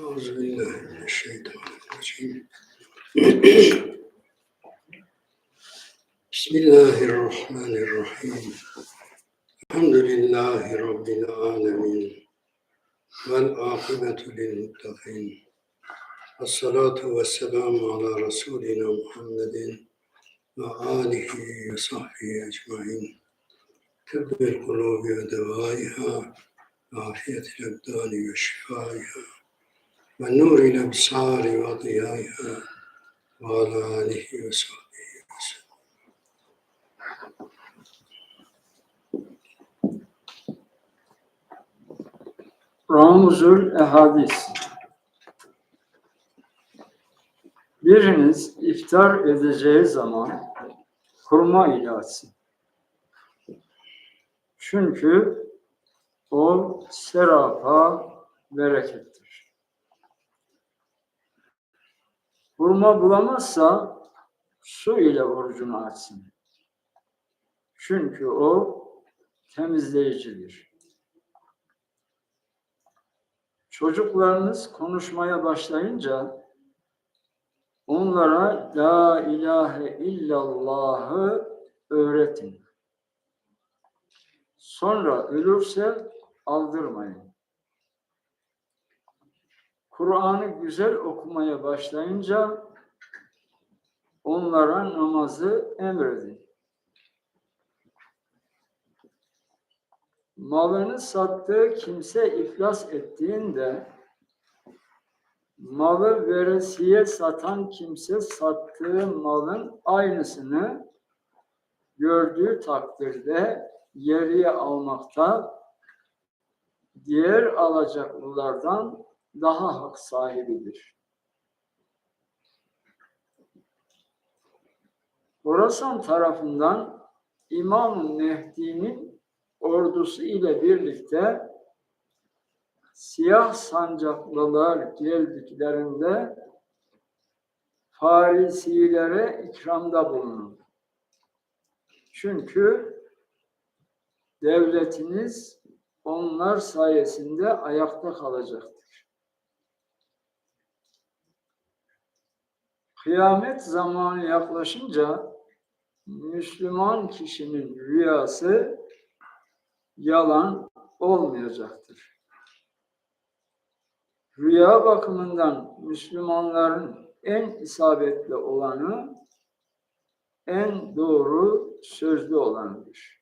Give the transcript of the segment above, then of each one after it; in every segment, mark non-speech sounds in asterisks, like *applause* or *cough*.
أعوذ بالله من الشيطان الرجيم. بسم الله الرحمن الرحيم. الحمد لله رب العالمين والعاقبة للمتقين. والصلاة والسلام على رسولنا محمد وآله وصحبه أجمعين. طب القلوب ودوائها وعافية الأبدان وشفائها. ونور الأبصار وضيائها وعلى آله وصحبه وسلم Ramuzül Ehadis Biriniz iftar edeceği zaman kurma ile açsın. Çünkü o serapa berekettir. Hurma bulamazsa su ile orucunu açsın. Çünkü o temizleyicidir. Çocuklarınız konuşmaya başlayınca onlara La ilahe illallah'ı öğretin. Sonra ölürse aldırmayın. Kur'an'ı güzel okumaya başlayınca onlara namazı emredin. malını sattığı kimse iflas ettiğinde malı veresiye satan kimse sattığı malın aynısını gördüğü takdirde geriye almakta diğer alacaklılardan daha hak sahibidir. Horasan tarafından İmam Mehdi'nin ordusu ile birlikte siyah sancaklılar geldiklerinde Farisilere ikramda bulunun. Çünkü devletiniz onlar sayesinde ayakta kalacaktır. Kıyamet zamanı yaklaşınca Müslüman kişinin rüyası yalan olmayacaktır. Rüya bakımından Müslümanların en isabetli olanı, en doğru sözlü olanıdır.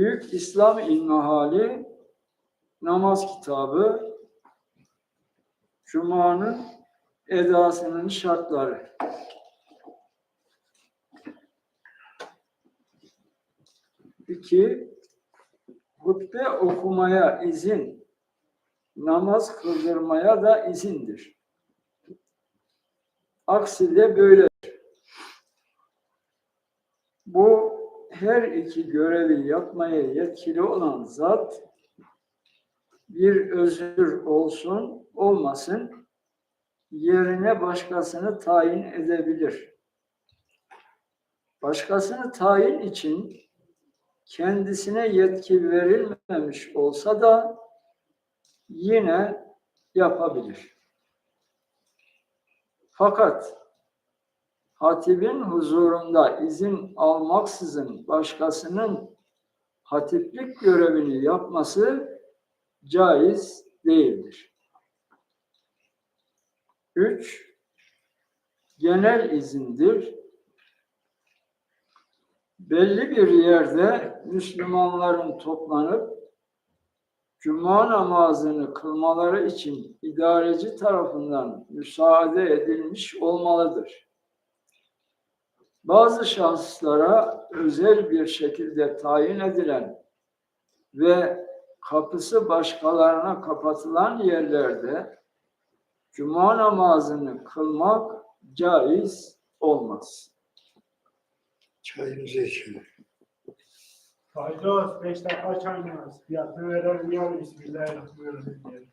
Büyük İslam İlmihali namaz kitabı Cuma'nın edasının şartları. İki, hutbe okumaya izin, namaz kıldırmaya da izindir. Aksi de böyle. Bu her iki görevi yapmaya yetkili olan zat bir özür olsun olmasın yerine başkasını tayin edebilir. Başkasını tayin için kendisine yetki verilmemiş olsa da yine yapabilir. Fakat hatibin huzurunda izin almaksızın başkasının hatiplik görevini yapması caiz değildir. 3. Genel izindir. Belli bir yerde Müslümanların toplanıp Cuma namazını kılmaları için idareci tarafından müsaade edilmiş olmalıdır. Bazı şahıslara özel bir şekilde tayin edilen ve kapısı başkalarına kapatılan yerlerde cuma namazını kılmak caiz olmaz. Çayımızı içelim. Faydos 5 dakika çaynamaz. Fiyatını verelim ya Bismillahirrahmanirrahim.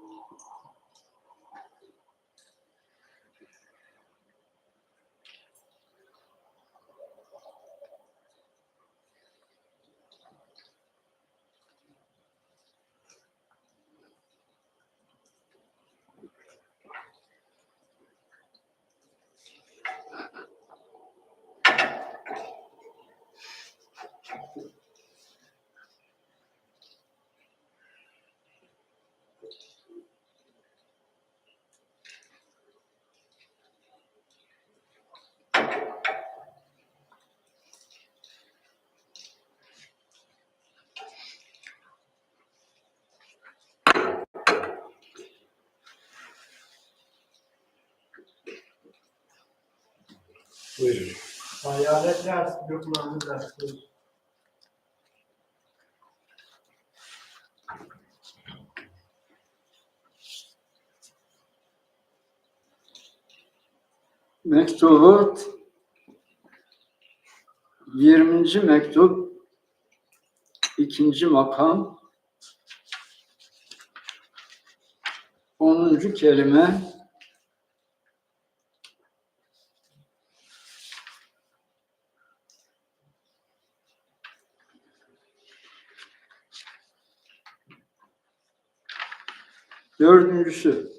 Buyurun. Hayalet ders, Lukman'ın dersi. Mektubat 20. mektup 2. makam 10. kelime Dördüncüsü.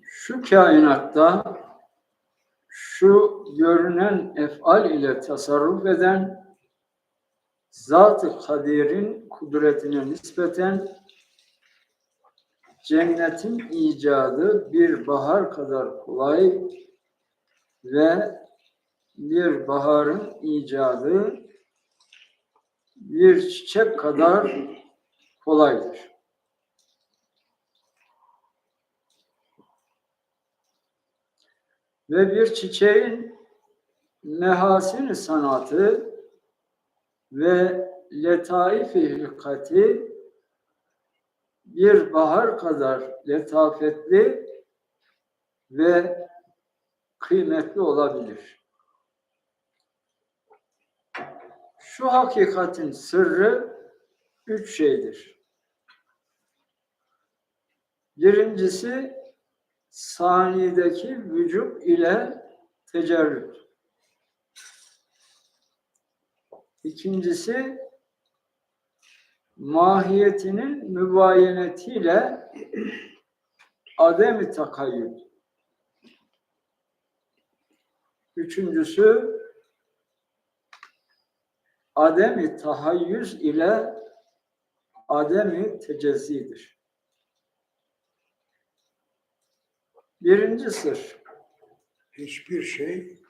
Şu kainatta şu görünen efal ile tasarruf eden Zat-ı Kadir'in kudretine nispeten cennetin icadı bir bahar kadar kolay ve bir baharın icadı bir çiçek kadar kolaydır. ve bir çiçeğin mehasin sanatı ve letaif-i hilkati bir bahar kadar letafetli ve kıymetli olabilir. Şu hakikatin sırrı üç şeydir. Birincisi saniyedeki vücut ile tecerrüt. İkincisi mahiyetinin mübayenetiyle ademi takayyüd. Üçüncüsü ademi tahayyüz ile ademi tecezzidir. Birinci sır. Hiçbir şey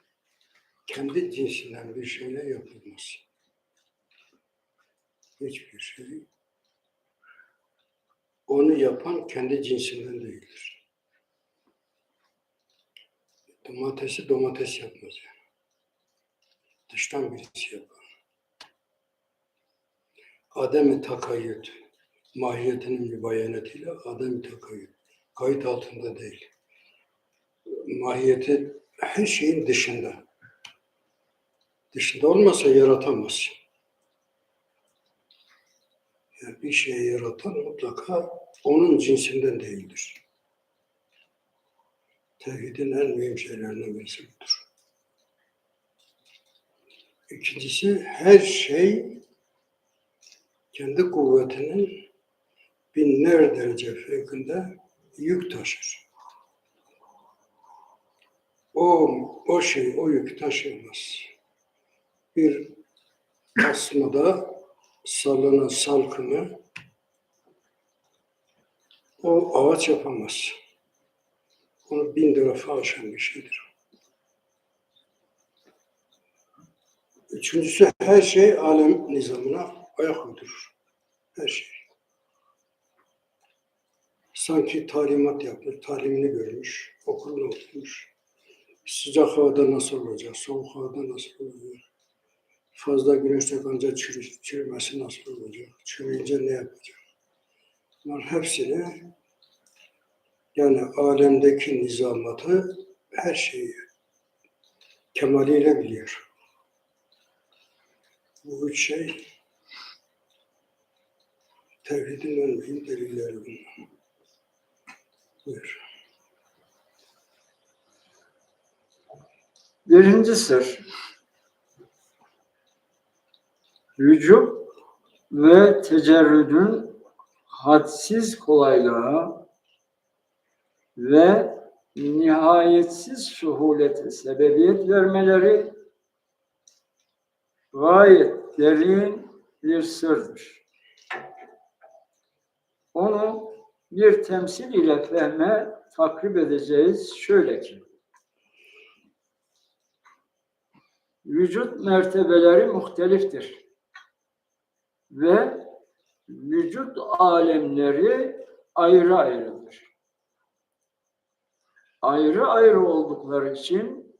kendi cinsinden bir şeyle yapılmaz. Hiçbir şey. Onu yapan kendi cinsinden değildir. Domatesi domates yapmaz yani. Dıştan birisi yapan. Adem-i takayyüt. Mahiyetinin bir beyanetiyle adem-i takayyüt. Kayıt altında değil. Mahiyeti her şeyin dışında. Dışında olmasa yaratamazsın. Yani bir şeyi yaratan mutlaka onun cinsinden değildir. Tevhidin en mühim şeylerinden birisi budur. İkincisi her şey kendi kuvvetinin binler derece fevkinde yük taşır. O, o şey, o yük taşıyamaz. Bir asmada sallanan salkımı o ağaç yapamaz. Onu bin defa aşan bir şeydir. Üçüncüsü her şey alem nizamına ayak uydurur. Her şey. Sanki talimat yapmış, talimini görmüş, okulunu okumuş. Sıcak havada nasıl olacak, soğuk havada nasıl olacak? Fazla güneşte kanca çürü, çürümesi nasıl olacak? Çürüyünce ne yapacak? Bunlar hepsini yani alemdeki nizamatı her şeyi kemaliyle biliyor. Bu üç şey tevhidin en delilleri bunlar. Buyur. Birinci sır. Vücut ve tecerrüdün hadsiz kolaylığa ve nihayetsiz suhulete sebebiyet vermeleri gayet derin bir sırdır. Onu bir temsil ile fehme takrib edeceğiz şöyle ki, vücut mertebeleri muhteliftir ve vücut alemleri ayrı ayrıdır. Ayrı ayrı oldukları için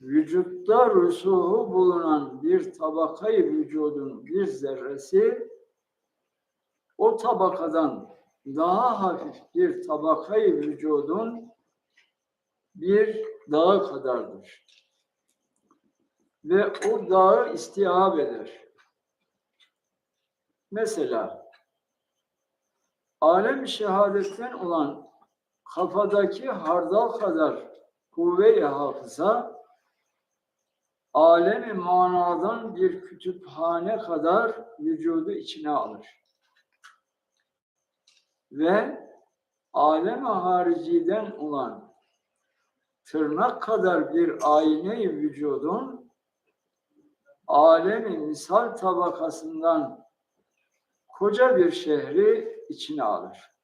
vücutta rüsuhu bulunan bir tabakayı vücudun bir zerresi o tabakadan daha hafif bir tabakayı vücudun bir dağı kadardır. Ve o dağı istihab eder. Mesela alem şehadetten olan kafadaki hardal kadar kuvve-i hafıza alemi manadan bir kütüphane kadar vücudu içine alır. Ve alem hariciden olan tırnak kadar bir ayne vücudun alemi misal tabakasından koca bir şehri içine alır.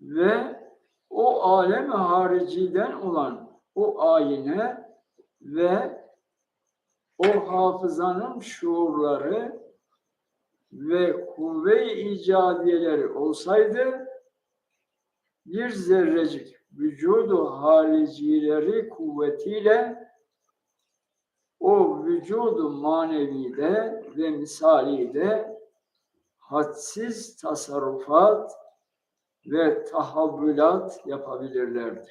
Ve o alem hariciden olan o ayine ve o hafızanın şuurları ve kuvve-i icadiyeleri olsaydı bir zerrecik vücudu haricileri kuvvetiyle o vücudu manevide ve misalide hadsiz tasarrufat ve tahavvülat yapabilirlerdi.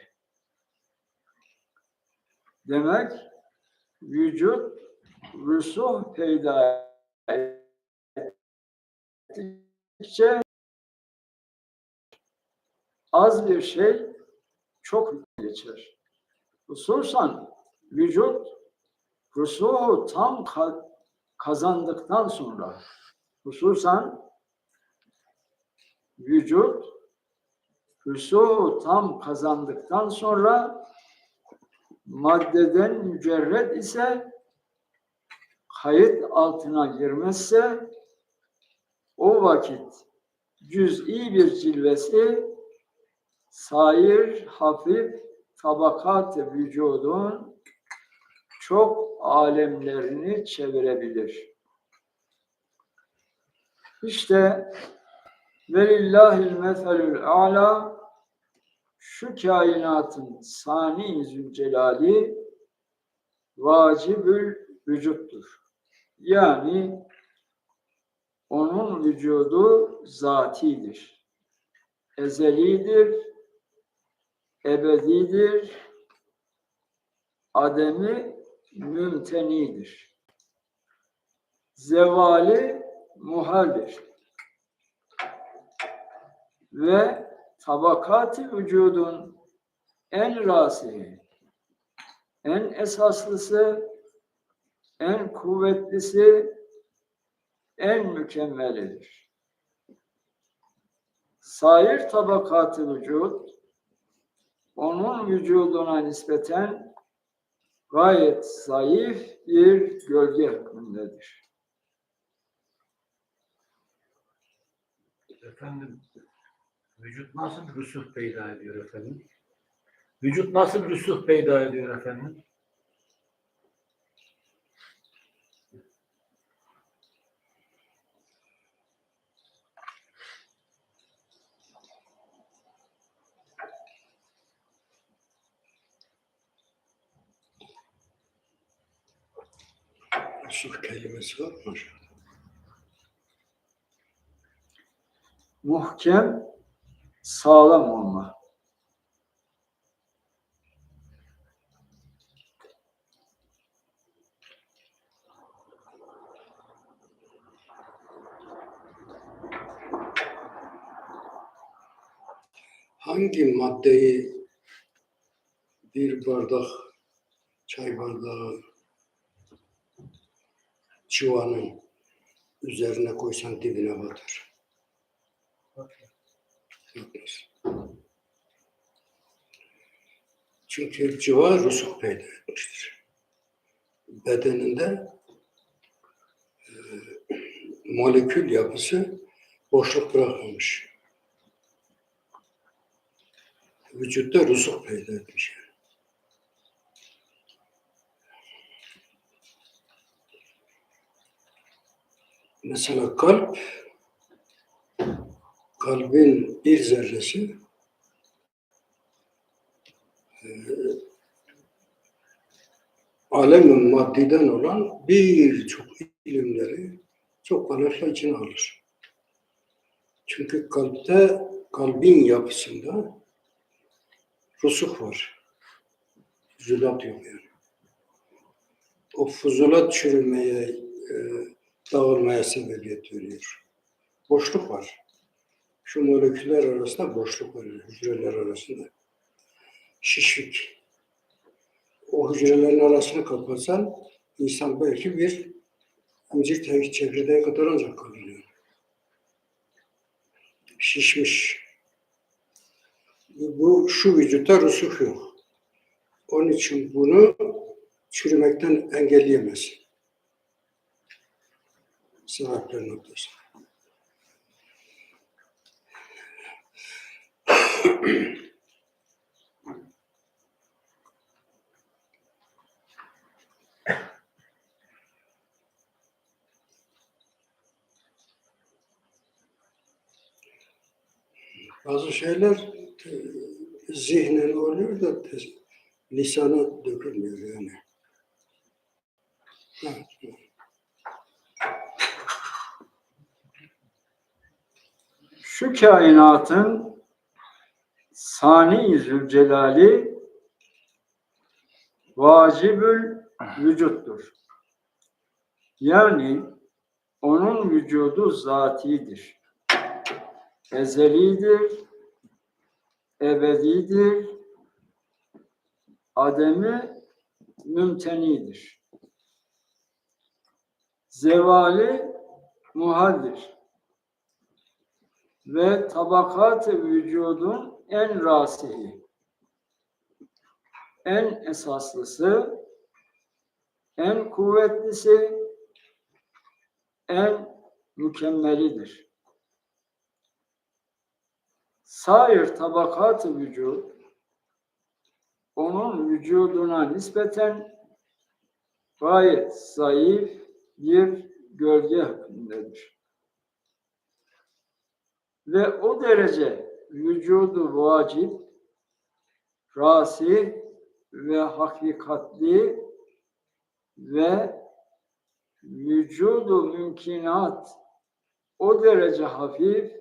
Demek vücut rüsuh peyda ettikçe az bir şey çok geçer. Hususan vücut rusuhu tam ka- kazandıktan sonra hususan vücut rusuhu tam kazandıktan sonra maddeden mücerred ise kayıt altına girmezse o vakit cüz'i bir cilvesi sair hafif tabakat vücudun çok alemlerini çevirebilir. İşte velillahil meselül a'la şu kainatın sani zülcelali vacibül vücuttur. Yani onun vücudu zatidir. Ezelidir, ebedidir, ademi mümtenidir. Zevali muhaldir. Ve tabakat vücudun en rasihi, en esaslısı, en kuvvetlisi, en mükemmelidir. Sair tabakatı vücut, onun vücuduna nispeten gayet zayıf bir gölge hükmündedir. Efendim, vücut nasıl rüsuh peyda ediyor efendim? Vücut nasıl rüsuh peyda ediyor efendim? Yusuf kelimesi var mı hocam? Muhkem, sağlam olma. Hangi maddeyi bir bardak çay bardağı çıvanın üzerine koysan dibine batar? Batmaz. Çünkü civa rusuk peyda etmiştir. Bedeninde e, molekül yapısı boşluk bırakmamış. Vücutta rusuk peyda etmiş. yani. Mesela kalp, kalbin bir zerresi e, alemin maddiden olan birçok ilimleri çok kolaylıkla içine alır. Çünkü kalpte, kalbin yapısında rusuk var. Füzulat yok yani. O füzulat çürümeye, e, dağılmaya sebebiyet veriyor. Boşluk var. Şu moleküller arasında boşluk var, hücreler arasında. Şişlik. O hücrelerin arasını kapatsan insan belki bir incir çekirdeğe kadar ancak kalır yani. Şişmiş. Bu şu vücutta rusuk yok. Onun için bunu çürümekten engelleyemez. Sebepler noktası. Bazı şeyler e, zihnen oluyor da lisana dökülmüyor yani. Evet. Şu kainatın sani zülcelali vacibül vücuttur. Yani onun vücudu zatidir. Ezelidir, ebedidir, ademi mümtenidir. Zevali muhaldir ve tabakat-ı vücudun en rasihi, en esaslısı, en kuvvetlisi, en mükemmelidir. Sair tabakat-ı vücud, onun vücuduna nispeten gayet zayıf bir gölge hükmündedir. Ve o derece vücudu vacip, rasi ve hakikatli ve vücudu mümkinat o derece hafif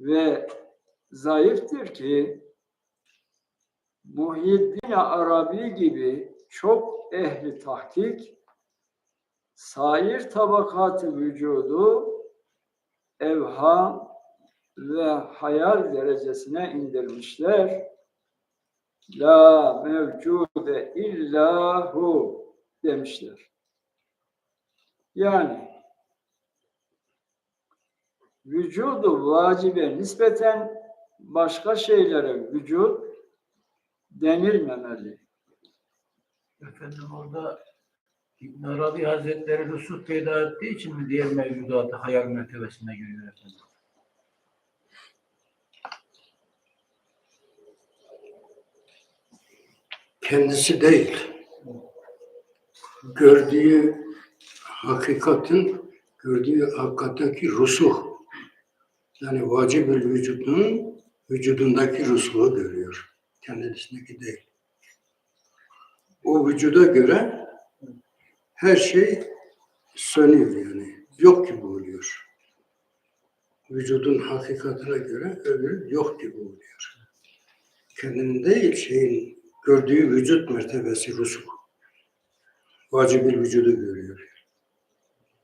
ve zayıftır ki Muhyiddin Arabi gibi çok ehli tahkik sair tabakatı vücudu evham ve hayal derecesine indirmişler. La mevcude illahu demişler. Yani vücudu vacibe nispeten başka şeylere vücut denilmemeli. Efendim orada İbn Arabi Hazretleri rusuh peyda ettiği için mi diğer mevcudatı hayal mertebesine giriyor efendim? Kendisi değil. Gördüğü hakikatin, gördüğü hakikattaki rusuh. Yani vacibül vücudun vücudundaki rusuhu görüyor. Kendisindeki değil. O vücuda göre her şey sönüyor yani. Yok gibi oluyor. Vücudun hakikatine göre öbürü yok gibi oluyor. Kendinin değil şeyin gördüğü vücut mertebesi rusuh. Vacibül vücudu görüyor.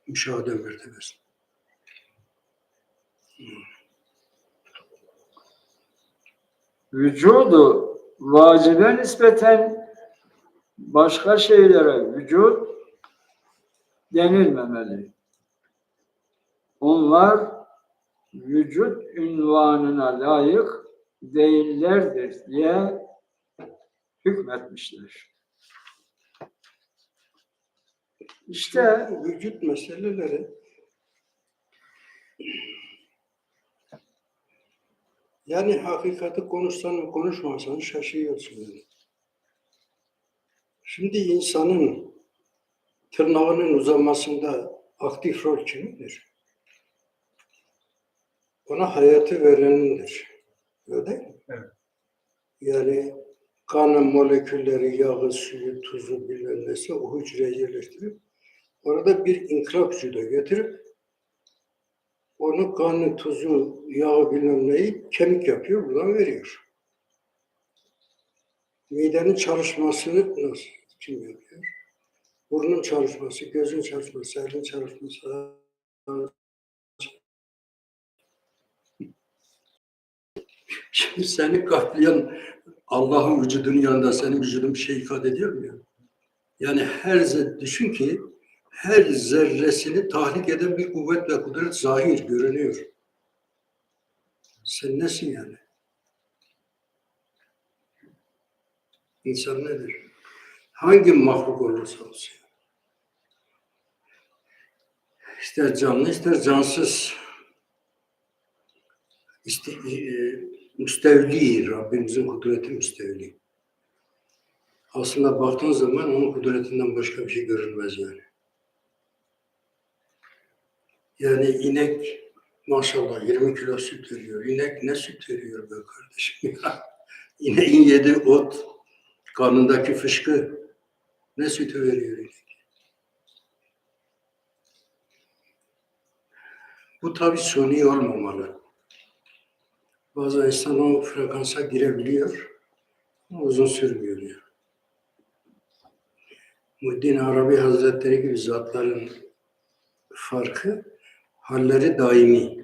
Müşahede mertebesi. Vücudu vacibe nispeten başka şeylere vücut denilmemeli. Onlar vücut ünvanına layık değillerdir diye hükmetmişler. İşte vücut meseleleri yani hakikati konuşsan mı konuşmasan şaşıyorsun yani. Şimdi insanın tırnağının uzamasında aktif rol kimindir? Ona hayatı verenindir. Öyle değil mi? Evet. Yani kanın molekülleri, yağı, suyu, tuzu bilmem neyse o hücreye yerleştirip orada bir inkılap vücuda getirip onu kanı, tuzu, yağı bilmem neyi kemik yapıyor, buradan veriyor. Midenin çalışmasını nasıl, kim yapıyor? Burnun çalışması, gözün çalışması, elin çalışması, Şimdi seni katlayan Allah'ın vücudunun yanında senin vücudun bir şey ifade ediyor mu ya? Yani her düşün ki her zerresini tahrik eden bir kuvvet ve kudret zahir görünüyor. Sen nesin yani? İnsan nedir? Hangi mahluk olursa olsun. İster canlı ister cansız. İşte, e, müstevli, Rabbimizin kudreti müstevli. Aslında baktığın zaman onun kudretinden başka bir şey görülmez yani. Yani inek maşallah 20 kilo süt veriyor. İnek ne süt veriyor be kardeşim ya? *laughs* İneğin yediği ot, karnındaki fışkı ne sütü veriyor inek? Bu tabii suni olmamalı. Bazı insan o frekansa girebiliyor. ama Uzun sürmüyor ya. Muhyiddin Arabi Hazretleri gibi zatların farkı halleri daimi.